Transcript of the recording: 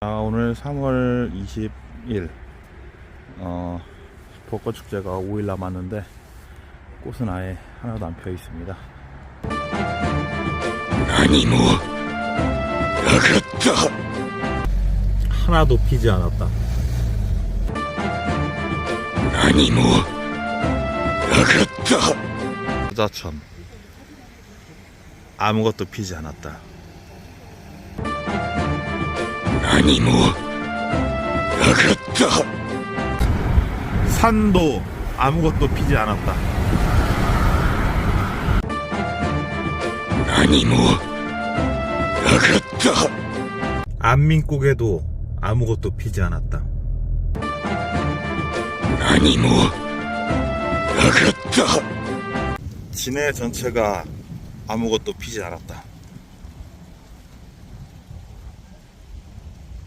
아, 오늘 3월 20일. 어, 벚꽃 축제가 5일 남았는데 꽃은 아예 하나도 안 펴있습니다. 하나도 피지 않았다. 부자천 아무것도 피지 않았다. 何もなかった。 산도 아무것도 피지 않았다. 何もなかった。 안민국에도 아무것도 피지 않았다. 何もなかった。 진해 전체가 아무것도 피지 않았다.